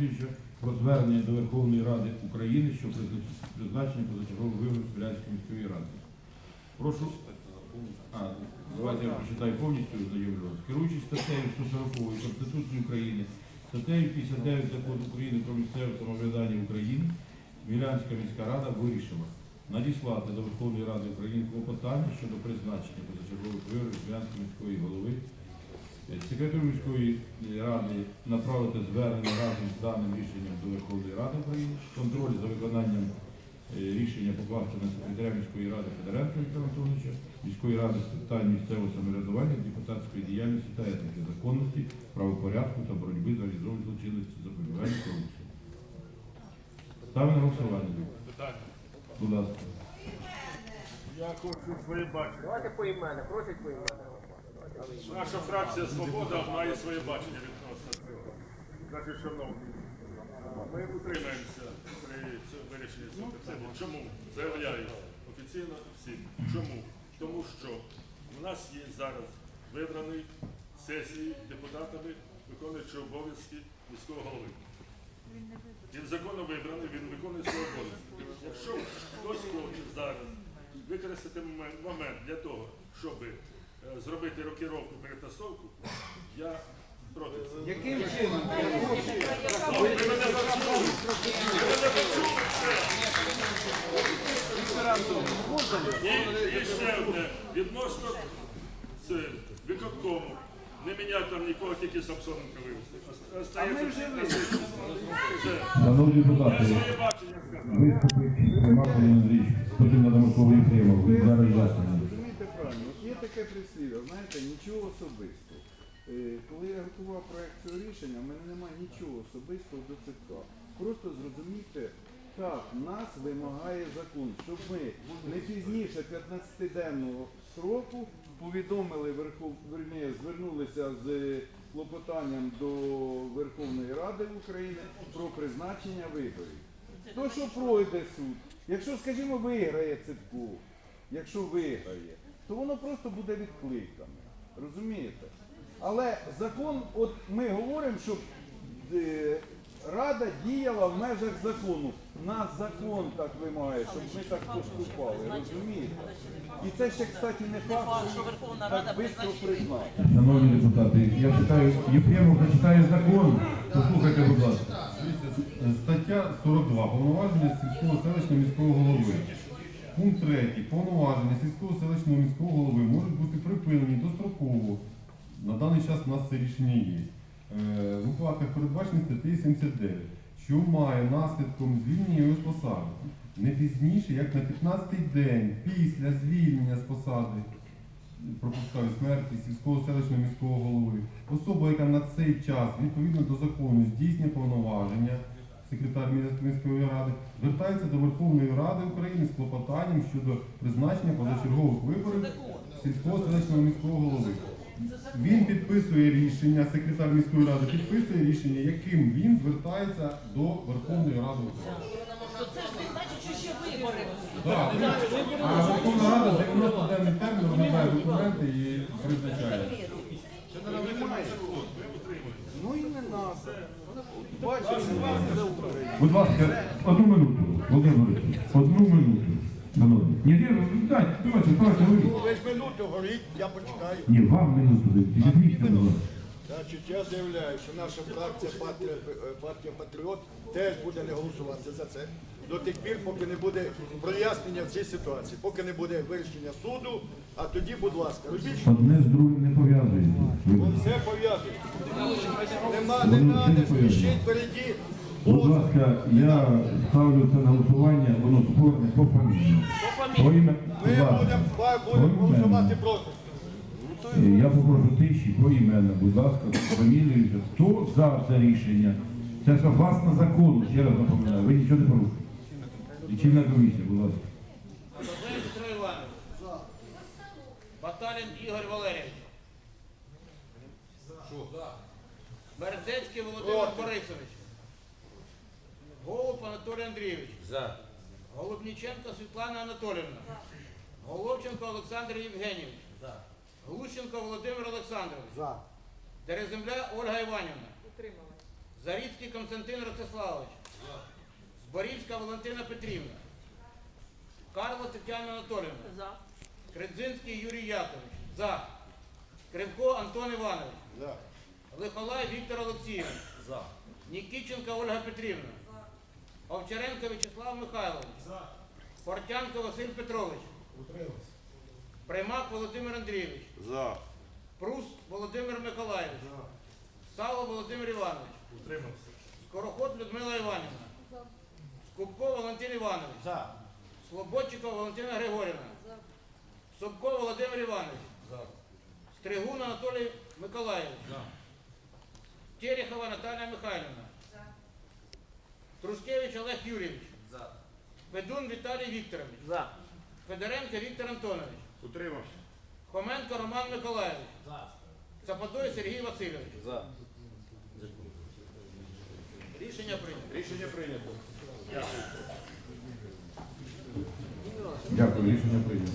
Андрійовича про звернення до Верховної Ради України щодо призначення позачергових виборів Смілянської міської ради. Прошу. А, давайте я прочитаю повністю ознайомлю вас. Керуючись статтею 140 Конституції України, статтею 59 Закону України про місцеве самоврядування України, Смілянська міська рада вирішила надіслати до Верховної Ради України клопотання щодо призначення позачергових виборів Смілянської міської голови Секретарю міської ради направити звернення разом з даним рішенням до Верховної Ради України, контроль за виконанням е, рішення покласти на секретаря міської ради Федоренка Віктора Антоновича, міської ради з питань місцевого самоврядування, депутатської діяльності та етики, законності, правопорядку та боротьби з організованою злочинністю, запобігання корупції. Ставимо на голосування. Будь ласка. Я хочу своє бачення. Давайте поіменно, просять поіменно. Наша фракція Свобода має своє бачення відносно цього. Значить, шановні, ми утримаємося при цьому вирішенні цього питання. Чому? Заявляю офіційно всім. Чому? Тому що у нас є зараз вибраний сесії депутатами, виконуючи обов'язки міського голови. Він законно вибраний, він виконує свої обов'язки. Якщо хтось хоче зараз використати момент для того, щоб е, зробити рокіровку перетасовку, я проти цього. Яким чином? Ви мене почули? Ви мене почули все? І, і ще одне. Відносно з виконкому. Не міняти там нікого, тільки Самсоненка вивезти. А ми. Шановні депутати, своє бачення сказав. виступить Роман Андрійович, потім надамо слово Єфремову. Він зараз ясно. Розумієте правильно, От є таке прислів'я, знаєте, нічого особистого. Е, Коли я готував проект цього рішення, в мене немає нічого особистого до ЦК. Просто зрозумійте, так, нас вимагає закон, щоб ми не пізніше 15-денного сроку повідомили Верхов... звернулися з клопотанням до Верховної Ради України про призначення виборів. То, що пройде суд, якщо, скажімо, виграє Цитко, якщо виграє, то воно просто буде відкликане. Розумієте? Але закон, от ми говоримо, щоб е, Рада діяла в межах закону. Нас закон так вимагає, щоб ми так поступали, розумієте? І це ще, кстати, не факт, що Верховна так Рада швидко призначить. Шановні депутати, я читаю, Єфремов зачитає закон. Послухайте, будь ласка. Стаття 42. Повноваження сільського селищного міського голови. Пункт 3. Повноваження сільського селищного міського голови можуть бути припинені достроково. На даний час у нас це рішення є. Е, В випадках передбачених статтею 79, що має наслідком звільнення його з посади. Не пізніше, як на 15-й день після звільнення з посади пропускаю смерті сільського селищного міського голови. Особа, яка на цей час відповідно до закону здійснює повноваження, секретар міської ради, звертається до Верховної Ради України з клопотанням щодо призначення позачергових виборів сільського селищного міського голови. Він підписує рішення, секретар міської ради підписує рішення, яким він звертається до Верховної Ради України. Це ж не значить, що ще вибори. Так, а Верховна Рада за 90 денний термін розглядає документи і призначає. Ну і не надо. Будь ласка, одну минуту, Володимир Борисович, одну минуту. Шановні. Ні, ні, дайте, давайте, давайте, ви. Ви ж минуту горіть, я почекаю. Ні, вам минуту, ви підійдіть, будь ласка. Значить, я заявляю, що наша фракція партія, е, партія Патріот теж буде не голосувати за це до тих пір, поки не буде прояснення в цій ситуації, поки не буде вирішення суду, а тоді, будь ласка, робіть, Одне з другим не пов'язується. Все пов'язано. Нема, не треба спішіть впереді. Будь ласка, я ставлю це на голосування, воно спорне пофамільно. Поіме- Ми будь ласка, будемо будемо голосувати проти. Е, Я попрошу тиші, поіменно, будь ласка, фамілію. Хто за це рішення? Це согласно закону, ще раз напоминаю, ви нічого не порушуєте. Лічильна комісія, будь ласка. Олег Петро Іванович. Баталін Ігор Валерійович. Бердецький Володимир Борисович. Голуб Анатолій Андрійович. За. Голубніченко Світлана Анатоліївна. Головченко Олександр Євгенійович. Глущенко Володимир Олександрович. За. Дереземля Ольга Іванівна. Зарідський Константин Ростиславович. Зборівська Валентина Петрівна. Карла Тетяна Анатоліївна. За. Кредзинський Юрій Якович. За. Кривко Антон Іванович. За. Лихолай Віктор Олексійович. За. Нікіченка Ольга Петрівна. Овчаренко Вячеслав Михайлович. Портянко Василь Петрович. Утримався. Примак Володимир Андрійович. За. Прус Володимир Миколаївич. Сало Володимир Іванович. Утримався. Скороход Людмила Іванівна. Скупко Валентин Іванович. За. Слободчикова Валентина Григорівна. Собко Володимир Іванович. Стригун Анатолій Миколаївич. Терехова Наталія Михайлівна. За. Трускевич Олег Юрійович. За. Федун Віталій Вікторович. За. Федоренко Віктор Антонович. Утримався. Хоменко Роман Миколаївич. Цапатой Сергій Васильович. За. Рішення прийнято. Рішення прийнято. Дякую. Дякую, рішення прийнято.